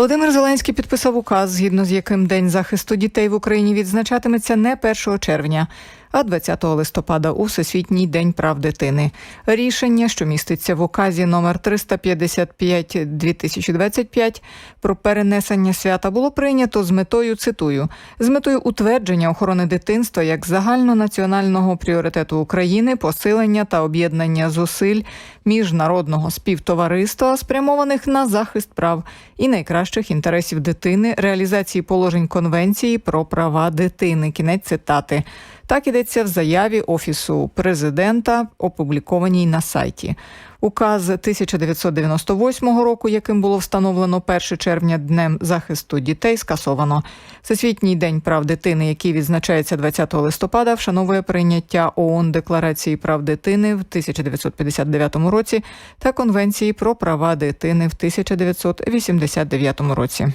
Володимир Зеленський підписав указ, згідно з яким День захисту дітей в Україні відзначатиметься не 1 червня, а 20 листопада у Всесвітній день прав дитини. Рішення, що міститься в указі номер 355 2025 про перенесення свята, було прийнято з метою цитую з метою утвердження охорони дитинства як загальнонаціонального пріоритету України, посилення та об'єднання зусиль міжнародного співтовариства, спрямованих на захист прав і найкращих інтересів дитини, реалізації положень конвенції про права дитини. Кінець цитати. Так ідеться в заяві Офісу президента, опублікованій на сайті. Указ 1998 року, яким було встановлено 1 червня днем захисту дітей, скасовано. Всесвітній день прав дитини, який відзначається 20 листопада, вшановує прийняття ООН Декларації прав дитини в 1959 році та Конвенції про права дитини в 1989 році.